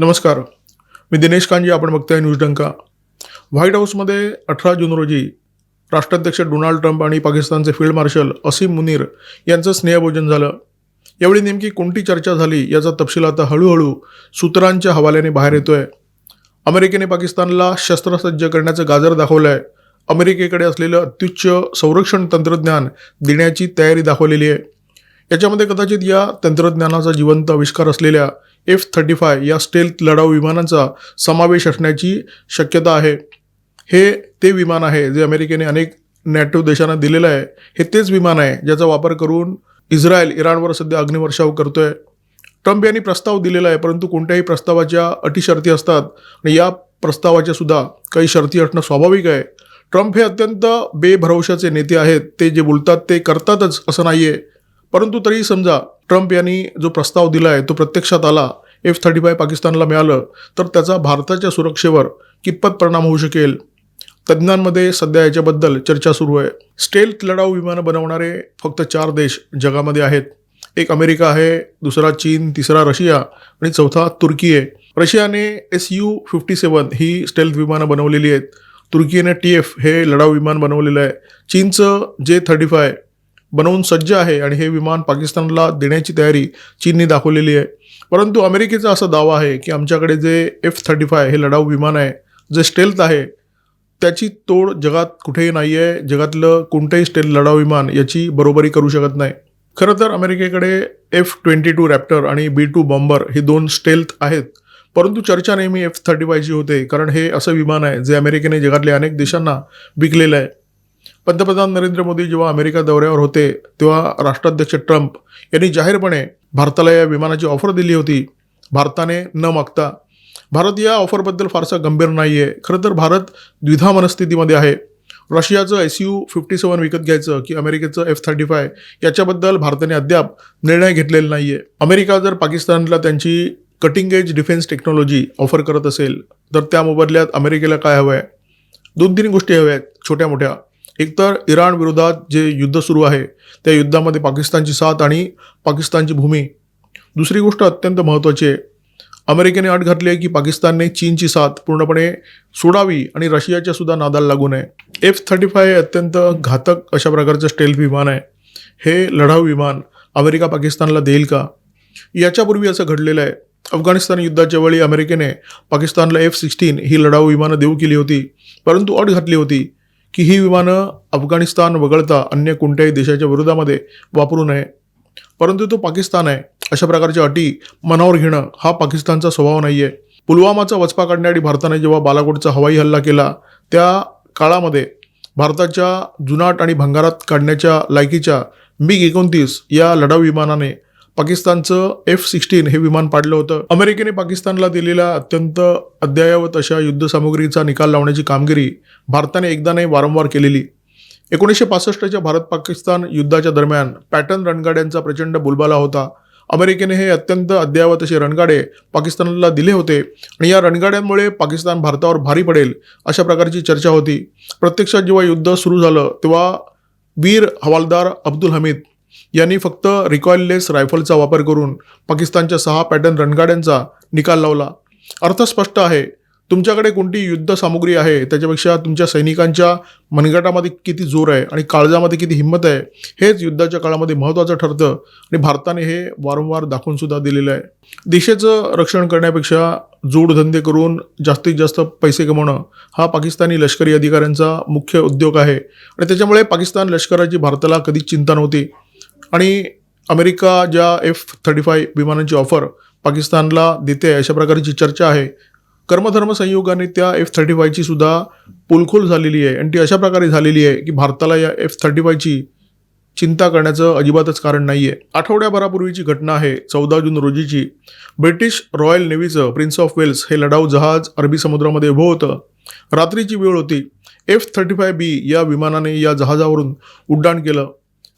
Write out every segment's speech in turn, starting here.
नमस्कार. मी दिनेश कांजी आपण बघताय न्यूज डंका. व्हाईट हाऊसमध्ये अठरा जून रोजी राष्ट्राध्यक्ष डोनाल्ड ट्रम्प आणि पाकिस्तानचे फील्ड मार्शल असीम मुनीर यांचं स्नेहभोजन झालं. यावेळी नेमकी कोणती चर्चा झाली याचा तपशील आता हळूहळू सूत्रांच्या हवाल्याने बाहेर येतोय. अमेरिकेने पाकिस्तानला शस्त्रसज्ज करण्याचं गाजर दाखवलं आहे अमेरिकेकडे असलेलं अत्युच्च संरक्षण तंत्रज्ञान देण्याची तयारी दाखवलेली आहे. याच्यामध्ये कदाचित या तंत्रज्ञानाचा जिवंत आविष्कार असलेल्या एफ थर्टी फाय या स्टेल्थ लढाऊ विमानांचा समावेश असण्याची शक्यता आहे. हे ते विमान आहे जे अमेरिकेने अनेक नॅटो देशांना दिलेलं आहे. हे तेच विमान आहे ज्याचा वापर करून इस्रायल इराणवर सध्या अग्निवर्षाव करतोय. ट्रम्प यांनी प्रस्ताव दिलेला आहे परंतु कोणत्याही प्रस्तावाच्या अटी शर्ती असतात आणि या प्रस्तावाच्या सुद्धा काही शर्ती असणं स्वाभाविक आहे. ट्रम्प हे अत्यंत बेभरवशाचे नेते आहेत. ते जे बोलतात ते करतातच असं नाही आहे परंतु तरी समजा ट्रम्प यांनी जो प्रस्ताव दिला आहे तो प्रत्यक्षात आला एफ थर्टी फाय पाकिस्तानला मिळालं तर त्याचा भारताच्या सुरक्षेवर कितपत परिणाम होऊ शकेल? तज्ज्ञांमध्ये सध्या याच्याबद्दल चर्चा सुरू आहे. स्टेल्थ लढाऊ विमानं बनवणारे फक्त चार देश जगामध्ये आहेत. एक अमेरिका आहे दुसरा चीन तिसरा रशिया आणि चौथा तुर्की आहे. रशियाने एस यू फिफ्टी सेवन ही स्टेल्थ विमानं बनवलेली आहेत. तुर्कीने टी एफ हे लढाऊ विमान बनवलेलं आहे. चीनचं जे थर्टी फाय बनवून सज्ज आहे आणि हे विमान पाकिस्तानला देण्याची तयारी चीनने दाखवलेली आहे. परंतु अमेरिकेचा असा दावा आहे की आमच्याकडे जे एफ थर्टी फाय हे लढाऊ विमान आहे जे स्टेल्थ आहे त्याची तोड जगात कुठेही नाही आहे. जगातलं कोणतंही स्टेल लढाऊ विमान याची बरोबरी करू शकत नाही. खरं तर अमेरिकेकडे एफ ट्वेंटी टू रॅप्टर आणि बी टू बॉम्बर ही दोन स्टेल्थ आहेत. परंतु चर्चा नेहमी एफ थर्टी फायची होते कारण हे असं विमान आहे जे अमेरिकेने जगातल्या अनेक देशांना विकलेलं आहे. पंतप्रधान नरेंद्र मोदी जेव्हा अमेरिका दौऱ्यावर होते तेव्हा राष्ट्राध्यक्ष ट्रम्प यांनी जाहीरपणे भारताला या विमानाची ऑफर दिली होती. भारताने न मागता. भारत या ऑफरबद्दल फारसा गंभीर नाही आहे खरं तर भारत द्विधा मनस्थितीमध्ये आहे. रशियाचं एस यू फिफ्टी सेवन विकत घ्यायचं की अमेरिकेचं एफ थर्टी फाय याच्याबद्दल भारताने अद्याप निर्णय घेतलेला नाही आहे अमेरिका जर पाकिस्तानला त्यांची cutting edge defence technology offer करत असेल तर त्या मोबदल्यात अमेरिकेला काय हवं आहे दोन तीन गोष्टी हव्या आहेत छोट्या मोठ्या एकतर इराण विरोधात जे युद्ध सुरू आहे त्या युद्धामध्ये पाकिस्तानची साथ आणि पाकिस्तानची भूमी. दुसरी गोष्ट अत्यंत महत्त्वाची आहे. अमेरिकेने अट घातली आहे की पाकिस्तानने चीनची साथ पूर्णपणे सोडावी आणि रशियाच्या सुद्धा नादाला लागू नये एफ थर्टी फाय अत्यंत घातक अशा प्रकारचं स्टेल विमान आहे. हे लढाऊ विमान अमेरिका पाकिस्तानला देईल का? याच्यापूर्वी असं घडलेलं आहे. अफगाणिस्तान युद्धाच्या वेळी अमेरिकेने पाकिस्तानला एफ सिक्स्टीन ही लढाऊ विमानं देऊ केली होती परंतु अट घातली होती. की ही विमानं अफगाणिस्तान वगळता अन्य कोणत्याही देशाच्या विरोधामध्ये वापरू नये. परंतु तो पाकिस्तान आहे. अशा प्रकारच्या अटी मनावर घेणं हा पाकिस्तानचा स्वभाव नाही आहे पुलवामाचा वचपा काढण्यासाठी भारताने जेव्हा बालाकोटचा हवाई हल्ला केला त्या काळामध्ये भारताच्या जुनाट आणि भंगारात काढण्याच्या लायकीच्या मिग एकोणतीस या लढाऊ विमानाने पाकिस्तानचं एफ सिक्स्टीन हे विमान पाडलं होतं. अमेरिकेने पाकिस्तानला दिलेल्या अत्यंत अद्ययावत अशा युद्धसामुग्रीचा निकाल लावण्याची कामगिरी भारताने एकदा नाही वारंवार केलेली. एकोणीसशे पासष्टच्या भारत पाकिस्तान युद्धाच्या दरम्यान पॅटर्न रणगाड्यांचा प्रचंड बोलबाला होता. अमेरिकेने हे अत्यंत अद्ययावत असे रणगाडे पाकिस्तानला दिले होते आणि या रणगाड्यांमुळे पाकिस्तान भारतावर भारी पडेल अशा प्रकारची चर्चा होती. प्रत्यक्षात जेव्हा युद्ध सुरू झालं तेव्हा वीर हवालदार अब्दुल हमीद यांनी फक्त रिकॉइललेस रायफलचा वापर करून पाकिस्तानच्या सहा पॅटर्न रणगाड्यांचा निकाल लावला. अर्थ स्पष्ट आहे. तुमच्याकडे कोणती युद्ध सामुग्री आहे? त्याच्यापेक्षा तुमच्या सैनिकांच्या मनगटामध्ये किती जोर आहे आणि काळजामध्ये किती हिंमत आहे हेच युद्धाच्या काळामध्ये महत्त्वाचं ठरतं आणि भारताने हे वारंवार दाखवूनसुद्धा दिलेलं आहे. देशाचं रक्षण करण्यापेक्षा जोडधंदे करून जास्तीत जास्त पैसे कमवणं हा पाकिस्तानी लष्करी अधिकाऱ्यांचा मुख्य उद्योग आहे. आणि त्याच्यामुळे पाकिस्तान लष्कराची भारताला कधीच चिंता नव्हती. आणि अमेरिका ज्या एफ थर्टी फाय विमानांची ऑफर पाकिस्तानला देते अशा प्रकारची चर्चा आहे. कर्मधर्म संयोगाने त्या एफ थर्टी फायची सुद्धा पोलखोल झालेली आहे. आणि ती अशा प्रकारे झालेली आहे की भारताला या एफ थर्टी फायची चिंता करण्याचं अजिबातच कारण नाही आहे आठवड्याभरापूर्वीची घटना आहे चौदा जून रोजीची. ब्रिटिश रॉयल नेव्हीचं प्रिन्स ऑफ वेल्स हे लढाऊ जहाज अरबी समुद्रामध्ये उभं होतं. रात्रीची वेळ होती. एफ थर्टी फाय बी या विमानाने या जहाजावरून उड्डाण केलं.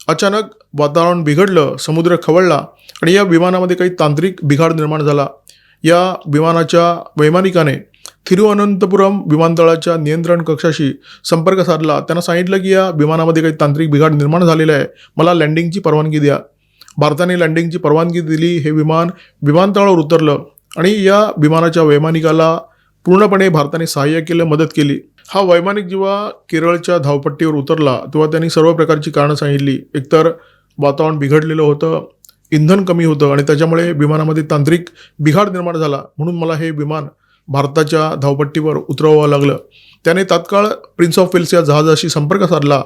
अचानक वातावरण बिघडलं समुद्र खवळला आणि या विमानामध्ये काही तांत्रिक बिघाड निर्माण झाला. या विमानाच्या वैमानिकाने थिरुअनंतपुरम विमानतळाच्या नियंत्रण कक्षाशी संपर्क साधला. त्यांना सांगितलं की या विमानामध्ये काही तांत्रिक बिघाड निर्माण झालेला आहे. मला लँडिंगची परवानगी द्या. भारताने लँडिंगची परवानगी दिली. हे विमान विमानतळावर उतरलं आणि या विमानाच्या वैमानिकाला पूर्णपणे भारताने सहाय्य केलं मदत केली. हा वैमानिक जेव्हा केरळच्या धावपट्टीवर उतरला तेव्हा त्यांनी सर्व प्रकारची कारणं सांगितली. एकतर वातावरण बिघडलेलं होतं इंधन कमी होतं आणि त्याच्यामुळे विमानामध्ये तांत्रिक बिघाड निर्माण झाला. म्हणून मला हे विमान भारताच्या धावपट्टीवर उतरवावं लागलं. त्याने तात्काळ प्रिन्स ऑफ वेल्स या जहाजाशी संपर्क साधला.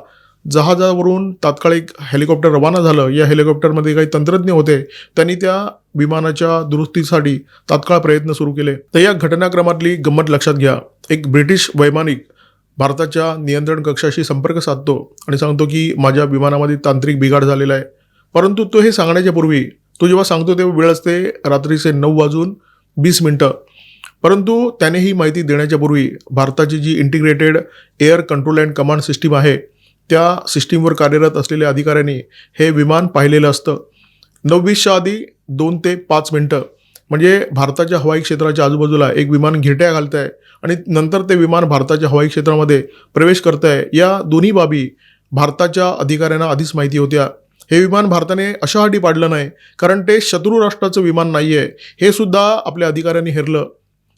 जहाजावरून तात्काळ एक हेलिकॉप्टर रवाना झालं. या हेलिकॉप्टरमध्ये काही तंत्रज्ञ होते. त्यांनी त्या विमानाच्या दुरुस्तीसाठी तात्काळ प्रयत्न सुरू केले. तर या घटनाक्रमातली गंमत लक्षात घ्या. एक ब्रिटिश वैमानिक भारताच्या नियंत्रण कक्षाशी संपर्क साधतो आणि सांगतो की माझ्या विमानामध्ये तांत्रिक बिघाड झालेला आहे. परंतु तो हे सांगण्याच्या पूर्वी तो जेव्हा सांगतो तेव्हा वेळ असते रात्रीचे नऊ वाजून वीस मिनटं. परंतु त्याने ही माहिती देण्याच्या पूर्वी भारताची जी integrated air control and command system आहे त्या सिस्टीमवर कार्यरत असलेल्या अधिकाऱ्यांनी हे विमान पाहिलेलं असतं. नववीसच्या आधी दोन ते पाच मिनटं. म्हणजे भारताच्या हवाई क्षेत्राच्या आजूबाजूला एक विमान घेट्या घालत आहे आणि नंतर ते विमान भारताच्या हवाई क्षेत्रामध्ये प्रवेश करत आहे या दोन्ही बाबी भारताच्या अधिकाऱ्यांना आधीच माहिती होत्या. हे विमान भारताने अशासाठी पाडलं नाही कारण ते शत्रू राष्ट्राचं विमान नाही आहे हे सुद्धा आपल्या अधिकाऱ्यांनी हेरलं.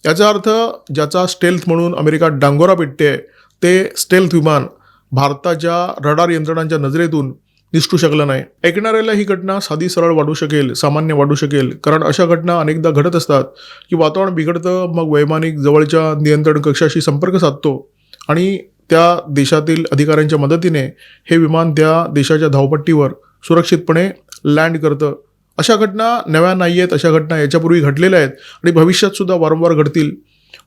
याचा अर्थ ज्याचा स्टेल्थ म्हणून अमेरिका डांगोरा पेटते ते स्टेल्थ विमान भारताच्या रडार यंत्रणांच्या नजरेतून दिसू शकलं नाही. ऐकणाऱ्याला ही घटना साधी सरळ वाढू शकेल सामान्य वाढू शकेल. कारण अशा घटना अनेकदा घडत असतात की वातावरण बिघडतं मग वैमानिक जवळच्या नियंत्रण कक्षाशी संपर्क साधतो आणि त्या देशातील अधिकाऱ्यांच्या मदतीने हे विमान त्या देशाच्या धावपट्टीवर सुरक्षितपणे लँड करतं. अशा घटना नव्या नाही आहेत अशा घटना याच्यापूर्वी घडलेल्या आहेत आणि भविष्यात सुद्धा वारंवार घडतील.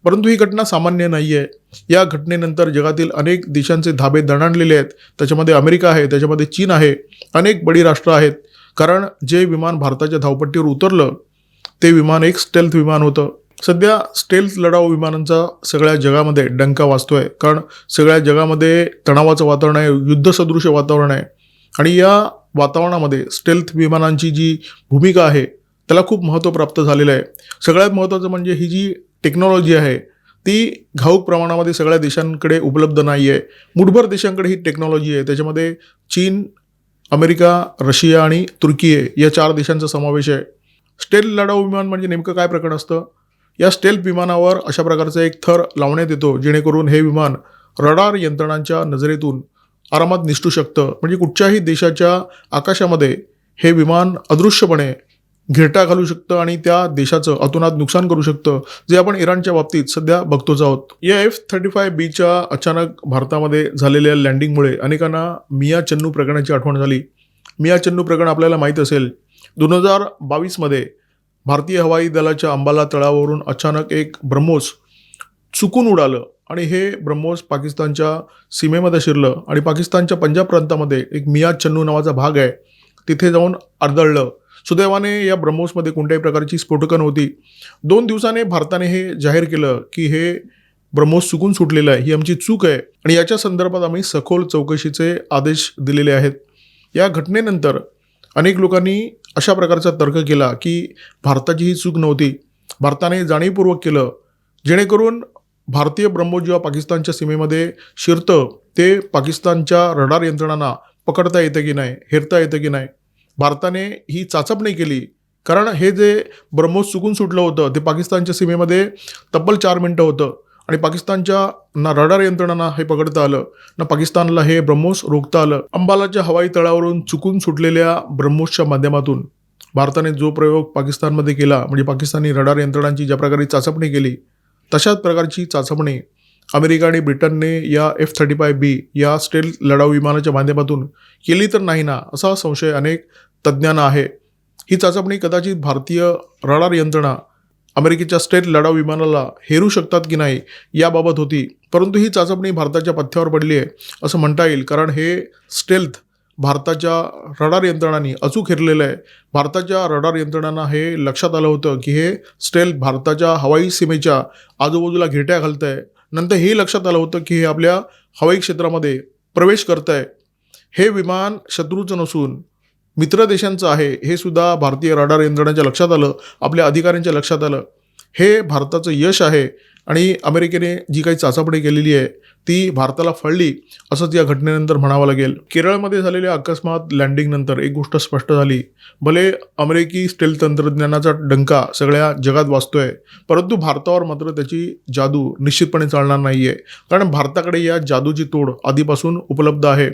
परंतु ही घटना सामान्य नाही आहे या घटनेनंतर जगातील अनेक देशांचे धाबे दणाणलेले आहेत. त्याच्यामध्ये अमेरिका आहे त्याच्यामध्ये चीन आहे. अनेक बडी राष्ट्र आहेत. कारण जे विमान भारताच्या धावपट्टीवर उतरलं ते विमान एक स्टेल्थ विमान होतं. सध्या स्टेल्थ लढाऊ विमानांचा सगळ्या जगामध्ये डंका वाजतोय. कारण सगळ्या जगामध्ये तणावाचं वातावरण आहे युद्धसदृश वातावरण आहे. आणि या वातावरणामध्ये स्टेल्थ विमानांची जी भूमिका आहे त्याला खूप महत्त्व प्राप्त झालेलं आहे. सगळ्यात महत्त्वाचं म्हणजे ही जी टेक्नॉलॉजी आहे ती घाऊक प्रमाणामध्ये सगळ्या देशांकडे उपलब्ध नाही आहे मुठभर देशांकडे ही टेक्नॉलॉजी आहे. त्याच्यामध्ये चीन अमेरिका रशिया आणि तुर्की आहे. या चार देशांचा समावेश आहे. स्टेल लढाऊ विमान म्हणजे नेमकं काय प्रकरण असतं? या स्टेल विमानावर अशा प्रकारचा एक थर लावण्यात येतो जेणेकरून हे विमान रडार यंत्रणांच्या नजरेतून आरामात निसटू शकतं. म्हणजे कुठच्याही देशाच्या आकाशामध्ये हे विमान अदृश्यपणे घेरटा घालू शकतं आणि त्या देशाचं अतोनात नुकसान करू शकतं जे आपण इराणच्या बाबतीत सध्या बघतोच आहोत. या एफ थर्टी फाय बीच्या अचानक भारतामध्ये झालेल्या लँडिंगमुळे अनेकांना मिया चन्नू प्रकरणाची आठवण झाली. मिया चन्नू प्रकरण आपल्याला माहीत असेल. दोन हजार बावीसमध्ये भारतीय हवाई दलाच्या अंबाला तळावरून अचानक एक ब्रह्मोस चुकून उडालं आणि हे ब्रह्मोस पाकिस्तानच्या सीमेमध्ये शिरलं आणि पाकिस्तानच्या पंजाब प्रांतामध्ये एक मिया चन्नू नावाचा भाग आहे. तिथे जाऊन आदळलं. सुदैवाने या ब्रह्मोसमध्ये कोणत्याही प्रकारची स्फोटकं नव्हती. दोन दिवसाने भारताने हे जाहीर केलं की हे ब्रह्मोस चुकून सुटलेलं आहे. ही आमची चूक आहे. आणि याच्या संदर्भात आम्ही सखोल चौकशीचे आदेश दिलेले आहेत. या घटनेनंतर अनेक लोकांनी अशा प्रकारचा तर्क केला की भारताची ही चूक नव्हती. भारताने जाणीवपूर्वक केलं. जेणेकरून भारतीय ब्रह्मोस जेव्हा पाकिस्तानच्या सीमेमध्ये शिरतं ते पाकिस्तानच्या रडार यंत्रणांना पकडता येतं की नाही हेरता येतं की नाही? भारताने ही चाचपणी केली. कारण हे जे ब्रह्मोस चुकून सुटलं होतं ते पाकिस्तानच्या सीमेमध्ये तब्बल चार मिनटं होतं आणि पाकिस्तानच्या ना रडार यंत्रणांना हे पकडता आलं ना पाकिस्तानला हे ब्रह्मोस रोखता आलं. अंबालाच्या हवाई तळावरून चुकून सुटलेल्या ब्रह्मोसच्या माध्यमातून भारताने जो प्रयोग पाकिस्तानमध्ये केला म्हणजे पाकिस्तानी रडार यंत्रणांची ज्या प्रकारे चाचपणी केली तशाच प्रकारची चाचपणी अमेरिका आणि ब्रिटनने या एफ थर्टी फाय बी या स्टेल लढाऊ विमानाच्या माध्यमातून केली तर नाही ना असा संशय अनेक तज्ज्ञांना आहे. ही चाचपणी कदाचित भारतीय रडार यंत्रणा अमेरिकेच्या स्टेट लढाऊ विमानाला हेरू शकतात की नाही याबाबत होती. परंतु ही चाचपणी भारताच्या पथ्यावर पडली आहे असं म्हणता येईल. कारण हे स्टेल्थ भारताच्या रडार यंत्रणांनी अचूक हेरलेलं आहे. भारताच्या रडार यंत्रणांना हे लक्षात आलं होतं की हे स्टेल्थ भारताच्या हवाई सीमेच्या आजूबाजूला घेट्या घालत आहे नंतर हे लक्षात आलं होतं की हे आपल्या हवाई क्षेत्रामध्ये प्रवेश करत आहे हे विमान शत्रूचं नसून मित्र देशांचं आहे हे सुद्धा भारतीय रडार यंत्रणाच्या लक्षात आलं आपल्या अधिकाऱ्यांच्या लक्षात आलं. हे भारताचं यश आहे. आणि अमेरिकेने जी काही चाचापडी केलेली आहे ती भारताला फळली असंच या घटनेनंतर म्हणावं लागेल. केरळमध्ये झालेल्या अकस्मात लँडिंगनंतर एक गोष्ट स्पष्ट झाली. भले अमेरिकी स्टेल तंत्रज्ञानाचा डंका सगळ्या जगात वाचतोय परंतु भारतावर मात्र त्याची जादू निश्चितपणे चालणार नाही आहे कारण भारताकडे या जादूची तोड आधीपासून उपलब्ध आहे.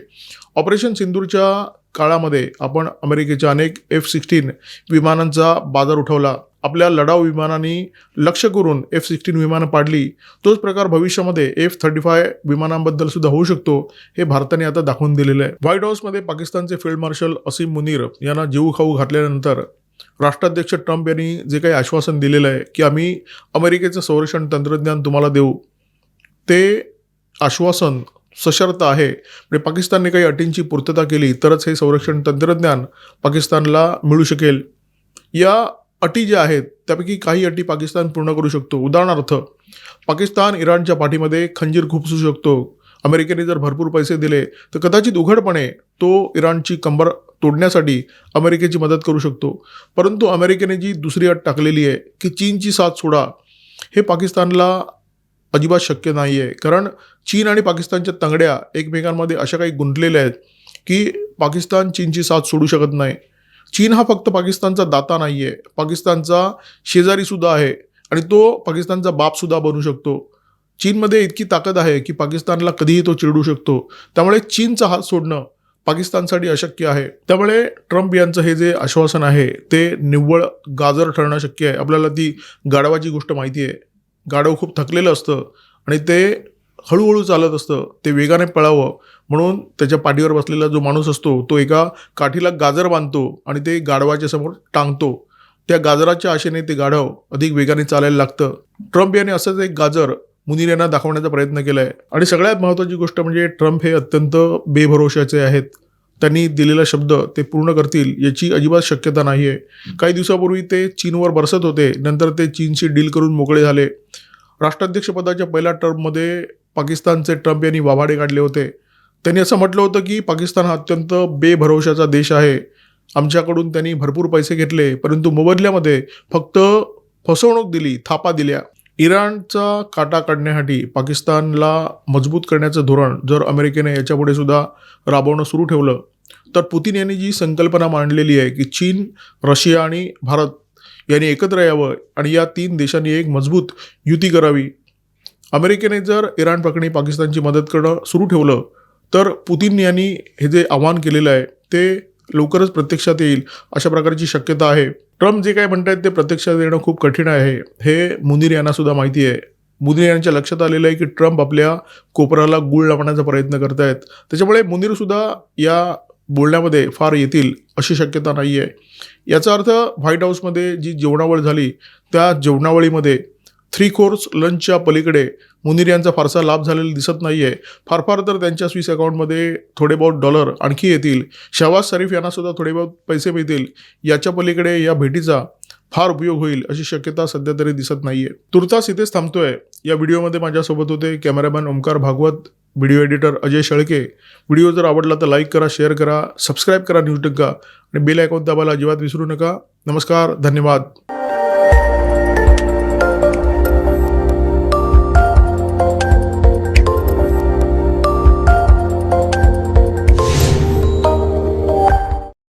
ऑपरेशन सिंदूरच्या काळामध्ये आपण अमेरिकेच्या अनेक एफ सिक्स्टीन विमानांचा बाजार उठवला. आपल्या लढाऊ विमानांनी लक्ष करून एफ सिक्स्टीन विमानं पाडली तोच प्रकार भविष्यामध्ये एफ थर्टी फाय विमानांबद्दल सुद्धा होऊ शकतो हे भारताने आता दाखवून दिलेलं आहे. व्हाईट हाऊसमध्ये पाकिस्तानचे फील्ड मार्शल असीम मुनीर यांना जीव खाऊ घातल्यानंतर राष्ट्राध्यक्ष ट्रम्प यांनी जे काही आश्वासन दिलेलं आहे की आम्ही अमेरिकेचं संरक्षण तंत्रज्ञान तुम्हाला देऊ ते आश्वासन सशर्त आहे. म्हणजे पाकिस्तानने काही अटींची पूर्तता केली तरच हे संरक्षण तंत्रज्ञान पाकिस्तानला मिळू शकेल. या अटी ज्या आहेत त्यापैकी काही अटी पाकिस्तान पूर्ण करू शकतो. उदाहरणार्थ पाकिस्तान इराणच्या पाठीमध्ये खंजीर खुपसू शकतो. अमेरिकेने जर भरपूर पैसे दिले तर कदाचित उघडपणे तो इराणची कंबर तोडण्यासाठी अमेरिकेची मदत करू शकतो. परंतु अमेरिकेने जी दुसरी अट टाकलेली आहे की चीनची साथ सोडा हे पाकिस्तानला अजिबात शक्य नाही आहे कारण चीन आणि पाकिस्तानच्या तंगड्या एकमेकांमध्ये अशा काही गुंतलेल्या आहेत की पाकिस्तान चीनची साथ सोडू शकत नाही. चीन हा फक्त पाकिस्तानचा दाता नाही आहे पाकिस्तानचा शेजारीसुद्धा आहे आणि तो पाकिस्तानचा बापसुद्धा बनू शकतो. चीनमध्ये इतकी ताकद आहे की पाकिस्तानला कधीही तो चिरडू शकतो. त्यामुळे चीनचा हात सोडणं पाकिस्तानसाठी अशक्य आहे. त्यामुळे ट्रम्प यांचं हे जे आश्वासन आहे ते निव्वळ गाजर ठरणं शक्य आहे. आपल्याला ती गाढवाची गोष्ट माहिती आहे. गाढव खूप थकलेलं असतं आणि ते हळूहळू चालत असतं. ते वेगाने पळावं. म्हणून त्याच्या पाठीवर बसलेला जो माणूस असतो तो एका काठीला गाजर बांधतो आणि ते गाढवाच्या समोर टांगतो. त्या गाजराच्या आशेने ते गाढव अधिक वेगाने चालायला लागतं. ट्रम्प याने असंच एक गाजर मुनीर यांना दाखवण्याचा प्रयत्न केला आहे आणि सगळ्यात महत्त्वाची गोष्ट म्हणजे ट्रम्प हे अत्यंत बेभरोशाचे आहेत. त्यांनी दिलेला शब्द ते पूर्ण करतील याची अजिबात शक्यता नाही आहे काही दिवसापूर्वी ते चीनवर बरसत होते. नंतर ते चीनशी डील करून मोकळे झाले. राष्ट्राध्यक्षपदाच्या पहिल्या टर्ममध्ये पाकिस्तानचे ट्रम्प यांनी वाभाडे काढले होते. त्यांनी असं म्हटलं होतं की पाकिस्तान हा अत्यंत बेभरोशाचा देश आहे. आमच्याकडून त्यांनी भरपूर पैसे घेतले परंतु मोबदल्यामध्ये फक्त फसवणूक दिली थापा दिल्या. इराणचा काटा काढण्यासाठी पाकिस्तानला मजबूत करण्याचं धोरण जर अमेरिकेने याच्यापुढे सुद्धा राबवणं सुरू ठेवलं तर पुतीन यांनी जी संकल्पना मांडलेली आहे की चीन रशिया आणि भारत यांनी एकत्र यावं आणि या तीन देशांनी एक मजबूत युती करावी अमेरिकेने जर इराण प्रकरणी पाकिस्तानची मदत करणं सुरू ठेवलं तर पुतीन यांनी हे जे आव्हान केलेलं आहे ते लवकरच प्रत्यक्षात येईल अशा प्रकारची शक्यता आहे. ट्रम्प जे काय म्हणत आहेत ते प्रत्यक्षात येणं खूप कठीण आहे. हे मुनीर यांना सुद्धा माहिती आहे. मुनीर यांच्या लक्षात आलेलं आहे की ट्रम्प आपल्या कोपराला गुळ लावण्याचा प्रयत्न करत आहेत त्याच्यामुळे मुनीरसुद्धा या बोलण्यामध्ये फार येतील अशी शक्यता नाही आहे याचा अर्थ व्हाईट हाऊसमध्ये जी जेवणावळ झाली त्या जेवणावळीमध्ये थ्री कोर्स लंचच्या पलीकडे मुनीर यांचा फारसा लाभ झालेला दिसत नाही आहे फार फार तर त्यांच्या स्विस अकाउंटमध्ये थोडे बहुत डॉलर आणखी येतील. शहबाज शरीफ यांना सुद्धा थोडे बहुत पैसे मिळतील. याच्या पलीकडे या भेटीचा फार उपयोग होईल अशी शक्यता सध्या तरी दिसत नाही आहे तुर्तास इथेच थांबतोय. या व्हिडिओमध्ये माझ्यासोबत होते cameraman Omkar Bhagwat video editor Ajay Shelke. Video जर आवडला तर लाईक करा शेअर करा सबस्क्राईब करा न्यूज टक्का. आणि बेल आयकॉन दाबायला अजिबात विसरू नका. नमस्कार धन्यवाद.